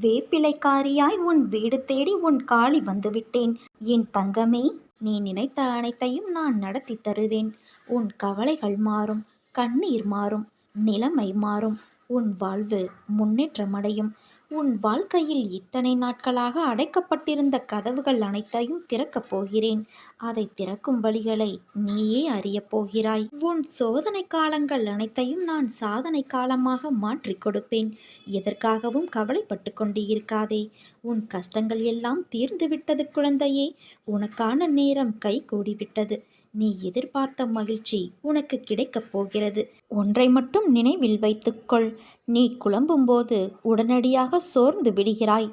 வேப்பிலைக்காரியாய் உன் வீடு தேடி உன் காளி வந்துவிட்டேன். என் தங்கமே நீ நினைத்த அனைத்தையும் நான் நடத்தி தருவேன். உன் கவலைகள் மாறும் கண்ணீர் மாறும் நிலைமை மாறும். உன் வாழ்வு முன்னேற்றமடையும். உன் வாழ்க்கையில் இத்தனை நாட்களாக அடைக்கப்பட்டிருந்த கதவுகள் அனைத்தையும் திறக்கப் போகிறேன். அதை திறக்கும் வழிகளை நீயே அறியப் போகிறாய். உன் சோதனை காலங்கள் அனைத்தையும் நான் சாதனை காலமாக மாற்றிக் கொடுப்பேன். எதற்காகவும் கவலைப்பட்டு கொண்டு இருக்காதே உன் கஷ்டங்கள் எல்லாம் தீர்ந்துவிட்டது குழந்தையே. உனக்கான நேரம் கை கூடிவிட்டது நீ எதிர்பார்த்த மகிழ்ச்சி உனக்கு கிடைக்கப் போகிறது. ஒன்றை மட்டும் நினைவில் வைத்துக்கொள். நீ குழம்பும்போது உடனடியாக சோர்ந்து விடுகிறாய்.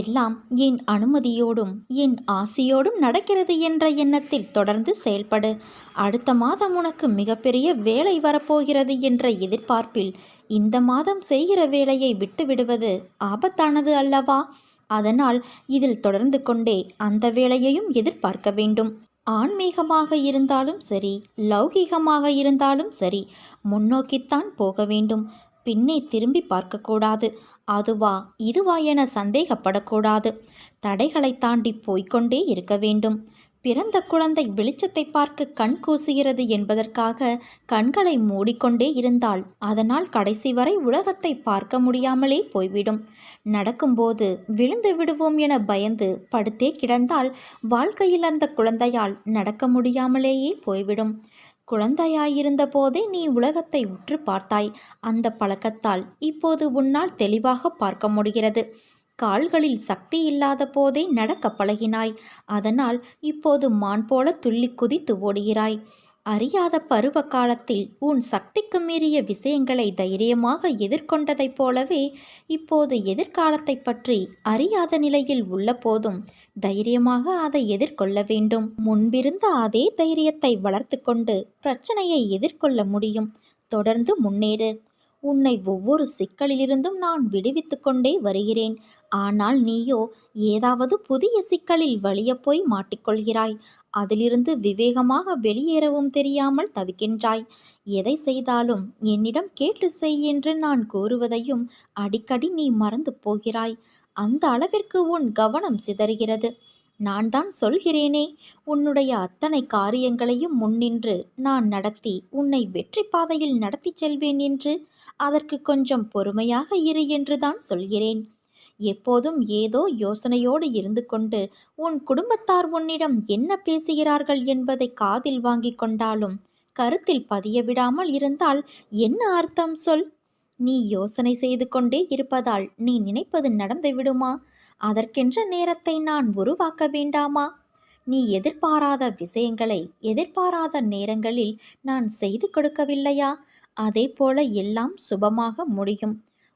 எல்லாம் என் அனுமதியோடும் என் ஆசையோடும் நடக்கிறது என்ற எண்ணத்தில் தொடர்ந்து செயல்படு. அடுத்த மாதம் உனக்கு மிகப்பெரிய வேலை வரப்போகிறது என்ற எதிர்பார்ப்பில் இந்த மாதம் செய்கிற வேலையை விட்டுவிடுவது ஆபத்தானது அல்லவா? அதனால் இதில் தொடர்ந்து கொண்டே அந்த வேலையையும் எதிர்பார்க்க வேண்டும். ஆன்மீகமாக இருந்தாலும் சரி லௌகீகமாக இருந்தாலும் சரி முன்னோக்கித்தான் போக வேண்டும். பின்னே திரும்பி பார்க்கக்கூடாது. அதுவா இதுவா என சந்தேகப்படக்கூடாது. தடைகளை தாண்டி போய்க்கொண்டே இருக்க வேண்டும். பிறந்த குழந்தை வெளிச்சத்தை பார்க்க கண் கூசுகிறது என்பதற்காக கண்களை மூடிக்கொண்டே இருந்தால் அதனால் கடைசி வரை உலகத்தை பார்க்க முடியாமலே போய்விடும். நடக்கும்போது விழுந்து விடுவோம் என பயந்து படுத்தே கிடந்தால் வாழ்க்கையில் அந்த குழந்தையால் நடக்க முடியாமலேயே போய்விடும். குழந்தையாயிருந்த போதே நீ உலகத்தை உற்று பார்த்தாய். அந்த பழக்கத்தால் இப்போது உன்னால் தெளிவாக பார்க்க முடிகிறது. கால்களில் சக்தி இல்லாத போதே நடக்க பழகினாய். அதனால் இப்போது மான் போல துள்ளி குதித்து ஓடுகிறாய். அறியாத பருவ காலத்தில் உன் சக்திக்கு மீறிய விஷயங்களை தைரியமாக எதிர்கொண்டதைப் போலவே இப்போது எதிர்காலத்தை பற்றி அறியாத நிலையில் உள்ள போதும் தைரியமாக அதை எதிர்கொள்ள வேண்டும். முன்பிருந்த அதே தைரியத்தை வளர்த்து கொண்டு பிரச்சனையை எதிர்கொள்ள முடியும். தொடர்ந்து முன்னேறு. உன்னை ஒவ்வொரு சிக்கலிலிருந்தும் நான் விடுவித்து கொண்டே வருகிறேன். ஆனால் நீயோ ஏதாவது புதிய சிக்கலில் வலியப் போய் மாட்டிக்கொள்கிறாய். அதிலிருந்து விவேகமாக வெளியேறவும் தெரியாமல் தவிக்கின்றாய். எதை செய்தாலும் என்னிடம் கேட்டு செய் என்று நான் கூறுவதையும் அடிக்கடி நீ மறந்து போகிறாய். அந்த அளவிற்கு உன் கவனம் சிதறுகிறது. நான் தான் சொல்கிறேனே உன்னுடைய அத்தனை காரியங்களையும் முன்னின்று நான் நடத்தி உன்னை வெற்றி பாதையில் நடத்திச் செல்வேன் என்று. அதற்கு கொஞ்சம் பொறுமையாக இரு என்றுதான் சொல்கிறேன். எப்போதும் ஏதோ யோசனையோடு இருந்து கொண்டு உன் குடும்பத்தார் உன்னிடம் என்ன பேசுகிறார்கள் என்பதை காதில் வாங்கி கொண்டாலும் கருத்தில் பதிய விடாமல் இருந்தால் என்ன அர்த்தம் சொல்? நீ யோசனை செய்து கொண்டே இருப்பதால் நீ நினைப்பது நடந்து விடுமா? அதற்கென்ற நேரத்தை நான் உருவாக்க வேண்டாமா? நீ எதிர்பாராத விஷயங்களை எதிர்பாராத நேரங்களில் நான் செய்து கொடுக்கவில்லையா? அதே போல எல்லாம் சுபமாக முடியும்.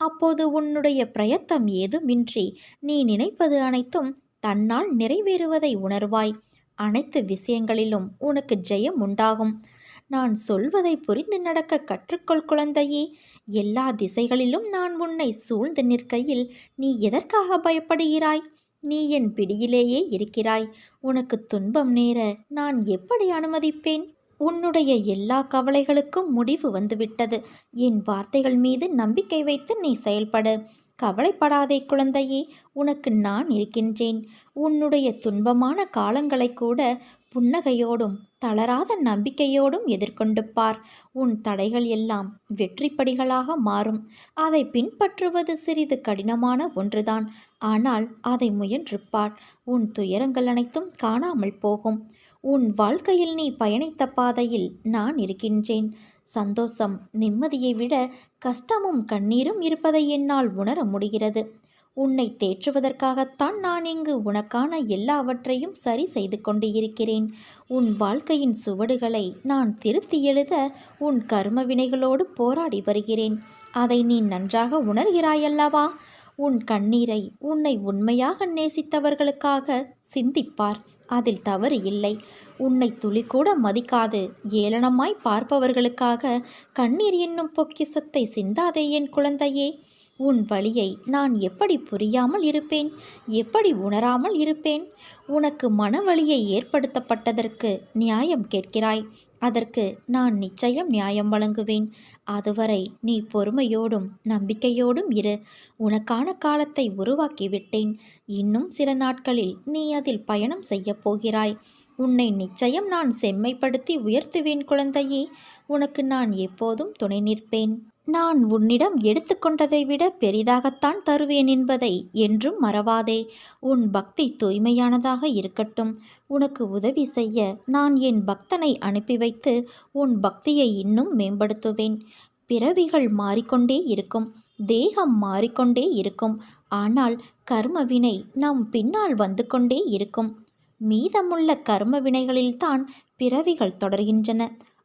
அப்போது உன்னுடைய பிரயத்தம் ஏதுமின்றி நீ நினைப்பது அனைத்தும் தன்னால் நிறைவேறுவதை உணர்வாய். அனைத்து விஷயங்களிலும் உனக்கு ஜெயம் உண்டாகும். நான் சொல்வதை புரிந்து நடக்க கற்றுக்கொள் குழந்தையே. எல்லா திசைகளிலும் நான் உன்னை சூழ்ந்து நிற்கையில் நீ எதற்காக பயப்படுகிறாய்? நீ என் பிடியிலேயே இருக்கிறாய். உனக்கு துன்பம் நேர நான் எப்படி அனுமதிப்பேன்? உன்னுடைய எல்லா கவலைகளுக்கும் முடிவு வந்துவிட்டது. என் வார்த்தைகள் மீது நம்பிக்கை வைத்து நீ செயல்படு. கவலைப்படாதே குழந்தையே உனக்கு நான் இருக்கின்றேன். உன்னுடைய துன்பமான காலங்களை கூட புன்னகையோடும் தளராத நம்பிக்கையோடும் எதிர்கொண்டு பார். உன் தடைகள் எல்லாம் வெற்றிப்படிகளாக மாறும். அதை பின்பற்றுவது சிறிது கடினமான ஒன்றுதான். ஆனால் அதை முயன்று பார். உன் துயரங்கள் அனைத்தும் காணாமல் போகும். உன் வாழ்க்கையில் நீ பயணித்த பாதையில் நான் இருக்கின்றேன். சந்தோஷம் நிம்மதியை விட கஷ்டமும் கண்ணீரும் இருப்பதை என்னால் உணர முடிகிறது. உன்னை தேற்றுவதற்காகத்தான் நான் இங்கு உனக்கான எல்லாவற்றையும் சரி செய்து கொண்டு இருக்கிறேன் உன் வாழ்க்கையின் சுவடுகளை நான் திருத்தி எழுத உன் கர்ம வினைகளோடு போராடி வருகிறேன். அதை நீ நன்றாக உணர்கிறாயல்லவா? உன் கண்ணீரை உன்னை உண்மையாக நேசித்தவர்களுக்காக சிந்திப்பார். அதில் தவறு இல்லை. உன்னை துளிக்கூட மதிக்காது. ஏளனமாய் பார்ப்பவர்களுக்காக கண்ணீர் என்னும் பொக்கிசத்தை சிந்தாதே என் குழந்தையே. உன் வழியை நான் எப்படி புரியாமல் இருப்பேன்? எப்படி உணராமல் இருப்பேன்? உனக்கு மனவழியை ஏற்படுத்தப்பட்டதற்கு நியாயம் கேட்கிறாய். அதற்கு நான் நிச்சயம் நியாயம் வழங்குவேன். அதுவரை நீ பொறுமையோடும் நம்பிக்கையோடும் இரு. உனக்கான காலத்தை உருவாக்கிவிட்டேன். இன்னும் சில நாட்களில் நீ அதில் பயணம் செய்யப் போகிறாய். உன்னை நிச்சயம் நான் செம்மைப்படுத்தி உயர்த்துவேன் குழந்தையே. உனக்கு நான் எப்போதும் துணை நிற்பேன். நான் உன்னிடம் எடுத்துக்கொண்டதை விட பெரிதாகத்தான் தருவேன் என்பதை என்றும் மறவாதே. உன் பக்தி தூய்மையானதாக இருக்கட்டும். உனக்கு உதவி செய்ய நான் என் பக்தனை அனுப்பி வைத்து உன் பக்தியை இன்னும் மேம்படுத்துவேன். பிறவிகள் மாறிக்கொண்டே இருக்கும். தேகம் மாறிக்கொண்டே இருக்கும். ஆனால் கர்மவினை நம் பின்னால் வந்து கொண்டே இருக்கும். மீதமுள்ள கர்ம வினைகளில்தான் பிறவிகள் தொடர்கின்றன.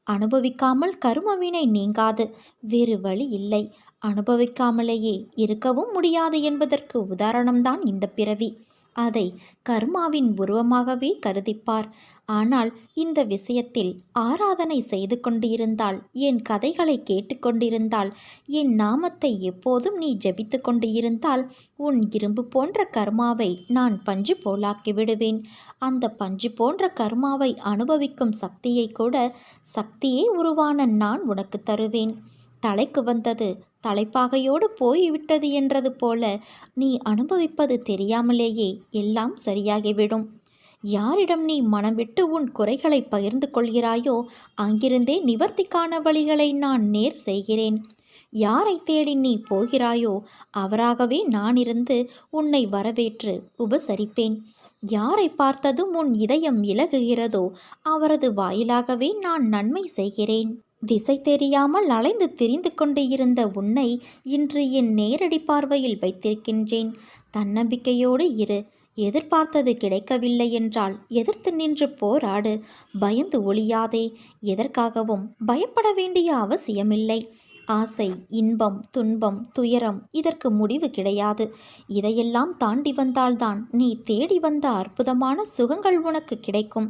அனுபவிக்காமல் கருமவினை நீங்காது. வேறு வழி இல்லை. அனுபவிக்காமலேயே இருக்கவும் முடியாது என்பதற்கு உதாரணம்தான் இந்த பிறவி. அதை கர்மாவின் உருவமாகவே கருதிப்பார். ஆனால் இந்த விஷயத்தில் ஆராதனை செய்து கொண்டிருந்தால் என் கதைகளை கேட்டுக்கொண்டிருந்தால் என் நாமத்தை எப்போதும் நீ ஜபித்து கொண்டு இருந்தால் உன் இரும்பு போன்ற கர்மாவை நான் பஞ்சு போலாக்கி விடுவேன். அந்த பஞ்சு போன்ற கர்மாவை அனுபவிக்கும் சக்தியை கூட சக்தியே உருவான நான் உனக்கு தருவேன். தலைக்கு வந்தது. தலைப்பாகையோடு போய்விட்டது என்றது போல நீ அனுபவிப்பது தெரியாமலேயே எல்லாம் சரியாகிவிடும். யாரிடம் நீ மனம் விட்டு உன் குறைகளை பகிர்ந்து கொள்கிறாயோ அங்கிருந்தே நிவர்த்திக்கான வழிகளை நான் நேர் செய்கிறேன். யாரை தேடி நீ போகிறாயோ அவராகவே நான் இருந்து உன்னை வரவேற்று உபசரிப்பேன். யாரை பார்த்ததும் உன் இதயம் இலகுகிறதோ அவரது வாயிலாகவே நான் நன்மை செய்கிறேன். திசை தெரியாமல் அலைந்து திரிந்து கொண்டு இருந்த உன்னை இன்று என் நேரடி பார்வையில் வைத்திருக்கின்றேன். தன்னம்பிக்கையோடு இரு. எதிர்பார்த்தது கிடைக்கவில்லை என்றால் எதிர்த்து நின்று போராடு. பயந்து ஒளியாதே எதற்காகவும் பயப்பட வேண்டிய அவசியமில்லை. ஆசை இன்பம் துன்பம் துயரம் இதற்கு முடிவு கிடையாது. இதையெல்லாம் தாண்டி வந்தால்தான் நீ தேடி வந்த அற்புதமான சுகங்கள் உனக்கு கிடைக்கும்.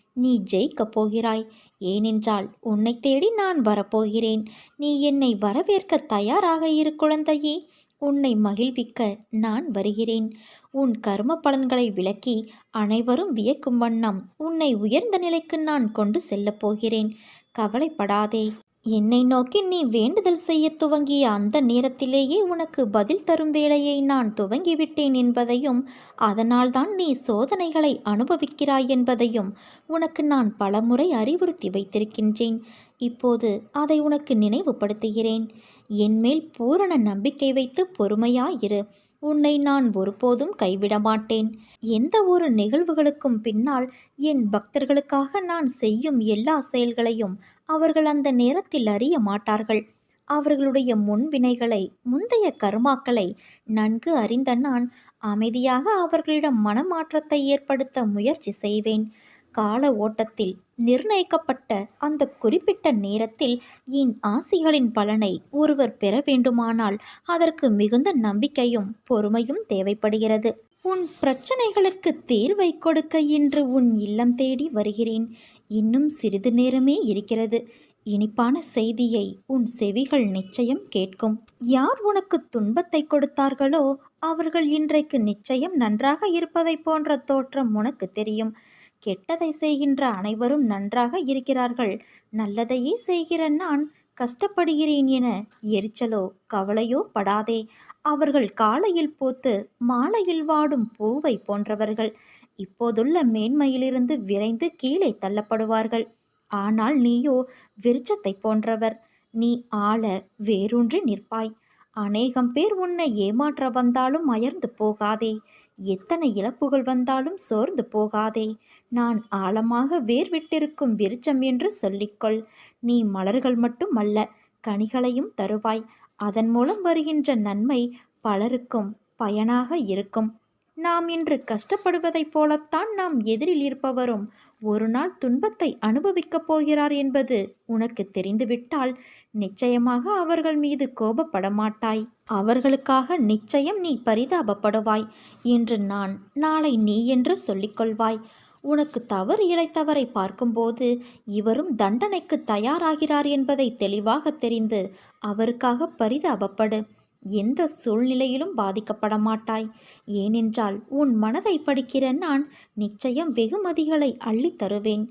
நீ ஜெயிக்கப் போகிறாய் ஏனென்றால் உன்னை தேடி நான் வரப்போகிறேன். நீ என்னை வரவேற்க தயாராக இரு குழந்தையே. உன்னை மகிழ்விக்க நான் வருகிறேன். உன் கர்ம பலன்களை விளக்கி அனைவரும் வியக்கும் வண்ணம் உன்னை உயர்ந்த நிலைக்கு நான் கொண்டு செல்லப் போகிறேன். கவலைப்படாதே. என்னை நோக்கி நீ வேண்டுதல் செய்ய துவங்கிய அந்த நேரத்திலேயே உனக்கு பதில் தரும் வேலையை நான் துவங்கிவிட்டேன் என்பதையும் அதனால்தான் நீ சோதனைகளை அனுபவிக்கிறாய் என்பதையும் உனக்கு நான் பலமுறை அறிவுறுத்தி வைத்திருக்கின்றேன். இப்போது அதை உனக்கு நினைவுபடுத்துகிறேன். என்மேல் பூரண நம்பிக்கை வைத்து பொறுமையாயிரு. உன்னை நான் ஒருபோதும் கைவிட மாட்டேன். எந்த ஒரு நிகழ்வுகளுக்கும் பின்னால் என் பக்தர்களுக்காக நான் செய்யும் எல்லா செயல்களையும் அவர்கள் அந்த நேரத்தில் அறிய மாட்டார்கள். அவர்களுடைய முன்வினைகளை முந்தைய கருமாக்களை நன்கு அறிந்த நான் அமைதியாக அவர்களிடம் மனமாற்றத்தை ஏற்படுத்த முயற்சி செய்வேன். கால ஓட்டத்தில் நிர்ணயிக்கப்பட்ட அந்த குறிப்பிட்ட நேரத்தில் என் ஆசிகளின் பலனை ஒருவர் பெற வேண்டுமானால் அதற்கு மிகுந்த நம்பிக்கையும் பொறுமையும் தேவைப்படுகிறது. உன் பிரச்சனைகளுக்கு தீர்வை கொடுக்க இன்று உன் இல்லம் தேடி வருகிறேன். இன்னும் சிறிது நேரமே இருக்கிறது. இனிப்பான செய்தியை உன் செவிகள் நிச்சயம் கேட்கும். யார் உனக்கு துன்பத்தை கொடுத்தார்களோ அவர்கள் இன்றைக்கு நிச்சயம் நன்றாக இருப்பதை போன்ற தோற்றம் உனக்கு தெரியும். கெட்டதை செய்கின்ற அனைவரும் நன்றாக இருக்கிறார்கள். நல்லதையே செய்கிற நான் கஷ்டப்படுகிறேன் என எரிச்சலோ கவலையோ படாதே. அவர்கள் காலையில் போத்து மாலையில் வாடும் பூவை போன்றவர்கள். இப்போதுள்ள மேன்மையிலிருந்து விரைந்து கீழே தள்ளப்படுவார்கள். ஆனால் நீயோ விருச்சத்தை போன்றவர். நீ ஆள வேரூன்றி நிற்பாய். அநேகம் பேர் உன்னை ஏமாற்ற வந்தாலும் அயர்ந்து போகாதே. எத்தனை இழப்புகள் வந்தாலும் சோர்ந்து போகாதே. நான் ஆழமாக வேர் விட்டிருக்கும் விருச்சம் என்று சொல்லிக்கொள். நீ மலர்கள் மட்டும் அல்ல கனிகளையும் தருவாய். அதன் மூலம் வருகின்ற நன்மை பலருக்கும் பயனாக இருக்கும். நாம் இன்று கஷ்டப்படுவதைப் போலத்தான் நாம் எதிரில் இருப்பவரும் ஒரு நாள் துன்பத்தை அனுபவிக்கப் போகிறார் என்பது உனக்கு தெரிந்துவிட்டால் நிச்சயமாக அவர்கள் மீது கோபப்பட மாட்டாய். அவர்களுக்காக நிச்சயம் நீ பரிதாபப்படுவாய் இன்று நான் நாளை நீ என்று சொல்லிக்கொள்வாய் உனக்கு தவறு இழைத்தவரை பார்க்கும்போது இவரும் தண்டனைக்கு தயாராகிறார் என்பதை தெளிவாக தெரிந்து அவருக்காக பரிதாபப்படு. எந்த சூழ்நிலையிலும் பாதிக்கப்பட மாட்டாய் ஏனென்றால் உன் மனதை படிக்கிற நான் நிச்சயம் வெகுமதிகளை அள்ளித் தருவேன்.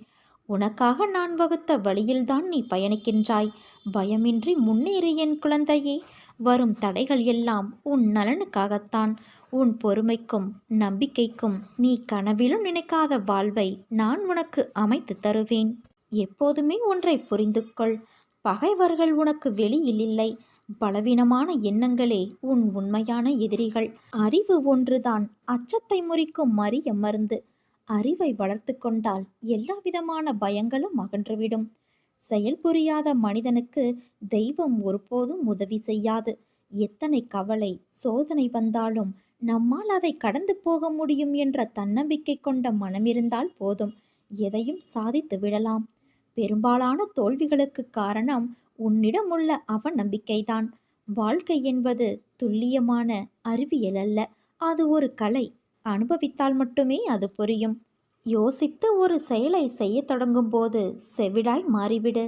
உனக்காக நான் வகுத்த வழியில்தான் நீ பயணிக்கின்றாய். பயமின்றி முன்னேறு என் குழந்தையே. வரும் தடைகள் எல்லாம் உன் நலனுக்காகத்தான். உன் பொறுமைக்கும் நம்பிக்கைக்கும் நீ கனவிலும் நினைக்காத வாழ்வை நான் உனக்கு அமைத்து தருவேன். எப்போதுமே ஒன்றை புரிந்து கொள் பகைவர்கள் உனக்கு வெளியில் இல்லை. பலவீனமான எண்ணங்களே உன் உண்மையான எதிரிகள். அறிவு ஒன்றுதான். அச்சத்தை முறிக்கும் மரிய மருந்து. அறிவை வளர்த்து கொண்டால் எல்லா விதமான பயங்களும் அகன்றுவிடும். செயல் புரியாத மனிதனுக்கு தெய்வம் ஒருபோதும் உதவி செய்யாது. எத்தனை கவலை சோதனை வந்தாலும் நம்மால் அதை கடந்து போக முடியும் என்ற தன்னம்பிக்கை கொண்ட மனமிருந்தால் போதும். எதையும் சாதித்து விடலாம். பெரும்பாலான தோல்விகளுக்கு காரணம் உன்னிடம் உள்ள அவநம்பிக்கைதான் வாழ்க்கை என்பது துல்லியமான அறிவியல் அல்ல. அது ஒரு கலை. அனுபவித்தால் மட்டுமே அது புரியும். யோசித்து ஒரு செயலை செய்யத் தொடங்கும் போது செவிடாய் மாறிவிடு.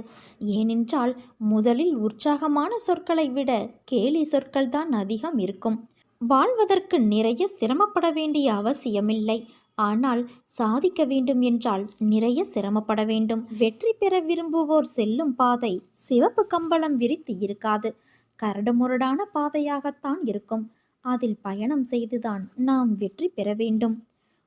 ஏனென்றால் முதலில் உற்சாகமான சொற்களை விட கேலி சொற்கள் தான் அதிகம் இருக்கும். வாழ்வதற்கு நிறைய சிரமப்பட வேண்டிய அவசியமில்லை. ஆனால் சாதிக்க வேண்டும் என்றால் நிறைய சிரமப்பட வேண்டும். வெற்றி பெற விரும்புவோர் செல்லும் பாதை சிவப்பு கம்பளம் விரித்து இருக்காது. கரடுமுரடான பாதையாகத்தான் இருக்கும். அதில் பயணம் செய்துதான் நாம் வெற்றி பெற வேண்டும்.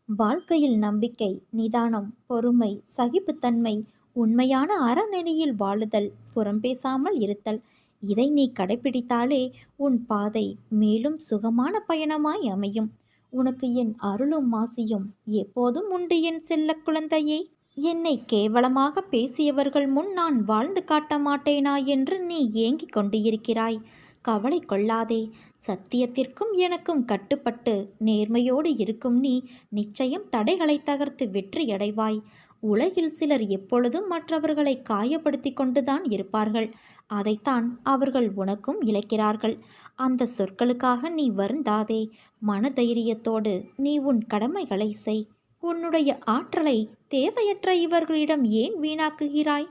வாழ்க்கையில் நம்பிக்கை நிதானம் பொறுமை சகிப்புத்தன்மை உண்மையான அறநெறியில் வாழுதல் புறம் பேசாமல் இருத்தல் இதை நீ கடைபிடித்தாலே உன் பாதை மேலும் சுகமான பயணமாய் அமையும். உனக்கு என் அருளும் மாசியும் எப்போதும் உண்டு என் செல்ல குழந்தையே. என்னை கேவலமாக பேசியவர்கள் முன் நான் வாழ்ந்து காட்ட மாட்டேனா என்று நீ ஏங்கிக் கொண்டு இருக்கிறாய் கவலை கொள்ளாதே. சத்தியத்திற்கும் எனக்கும் கட்டுப்பட்டு நேர்மையோடு இருக்கும் நீ நிச்சயம் தடைகளை தகர்த்து வெற்றியடைவாய். உலகில் சிலர் எப்பொழுதும் மற்றவர்களை காயப்படுத்தி கொண்டுதான் இருப்பார்கள். அதைத்தான் அவர்கள் உனக்கும் இழைக்கிறார்கள். அந்த சொற்களுக்காக நீ வருந்தாதே. மனதைரியத்தோடு நீ உன் கடமைகளை செய். உன்னுடைய ஆற்றலை தேவையற்ற இவர்களிடம் ஏன் வீணாக்குகிறாய்?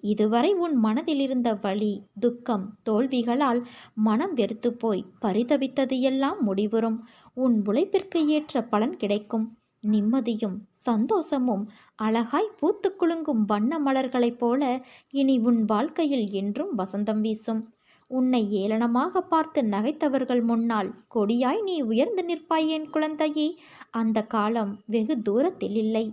இதுவரை உன் மனதில் இருந்த வலி துக்கம் தோல்விகளால் மனம் வெறுத்து போய் பரிதவித்தது எல்லாம் முடிவுறும். உன் உழைப்பிற்கு ஏற்ற பலன் கிடைக்கும். நிம்மதியும் சந்தோஷமும் அழகாய் பூத்து குலுங்கும் வண்ண மலர்களைப் போல இனி உன் வாழ்க்கையில் என்றும் வசந்தம் வீசும். உன்னை ஏளனமாக பார்த்து நகைத்தவர்கள் முன்னால் கொடியாய் நீ உயர்ந்து நிற்பாய் என் குழந்தையே. அந்த காலம் வெகு தூரத்தில் இல்லை.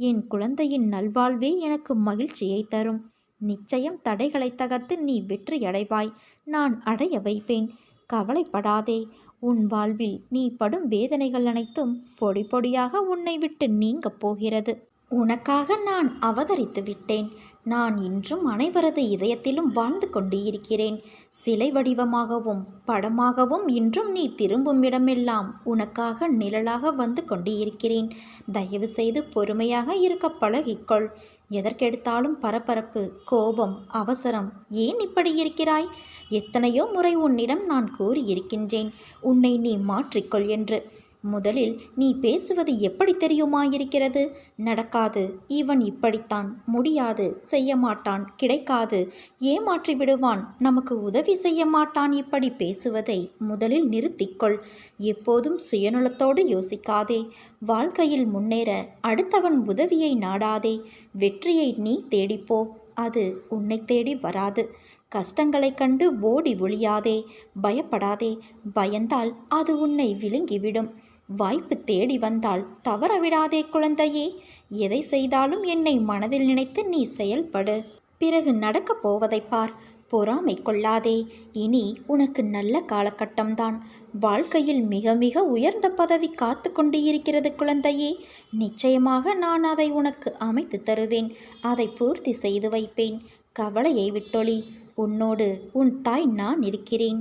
என் குழந்தையின் நல்வாழ்வே எனக்கு மகிழ்ச்சியை தரும். நிச்சயம் தடைகளை தகர்த்து நீ வெற்றியடைவாய். நான் அடைய வைப்பேன். கவலைப்படாதே. உன் வாழ்வில் நீ படும் வேதனைகள் அனைத்தும் பொடி பொடியாக உன்னை விட்டு நீங்கப் போகிறது. உனக்காக நான் அவதரித்து விட்டேன். நான் இன்றும் அனைவரது இதயத்திலும் வாழ்ந்து கொண்டு இருக்கிறேன் சிலை வடிவமாகவும் படமாகவும் இன்றும் நீ திரும்பும் இடமெல்லாம் உனக்காக நிழலாக வந்து கொண்டு இருக்கிறேன் தயவு செய்து பொறுமையாக இருக்க பழகிக்கொள். எதற்கெடுத்தாலும் பரபரப்பு கோபம் அவசரம் ஏன் இப்படி இருக்கிறாய்? எத்தனையோ முறை உன்னிடம் நான் கூறியிருக்கின்றேன். உன்னை நீ மாற்றிக்கொள் என்று. முதலில் நீ பேசுவது எப்படி தெரியுமாயிருக்கிறது? நடக்காது. இவன் இப்படித்தான். முடியாது. செய்ய மாட்டான் கிடைக்காது. ஏமாற்றி விடுவான். நமக்கு உதவி செய்ய மாட்டான் இப்படி பேசுவதை முதலில் நிறுத்திக்கொள். எப்போதும் சுயநலத்தோடு யோசிக்காதே. வாழ்க்கையில் முன்னேற அடுத்தவன் உதவியை நாடாதே. வெற்றியை நீ தேடிப்போ. அது உன்னை தேடி வராது. கஷ்டங்களைக் கண்டு ஓடி ஒளியாதே பயப்படாதே பயந்தால் அது உன்னை விழுங்கிவிடும். வாய்ப்பு தேடி வந்தால் தவற விடாதே குழந்தையே எதை செய்தாலும் என்னை மனதில் நினைத்து நீ செயல்படு. பிறகு நடக்கப் போவதைப் பார் பொறாமை கொள்ளாதே. இனி உனக்கு நல்ல காலகட்டம்தான். வாழ்க்கையில் மிக மிக உயர்ந்த பதவி காத்து கொண்டு இருக்கிறது குழந்தையே நிச்சயமாக நான் அதை உனக்கு அமைத்து தருவேன். அதை பூர்த்தி செய்து வைப்பேன். கவலையை விட்டொளி உன்னோடு உன் தாய் நான் இருக்கிறேன்.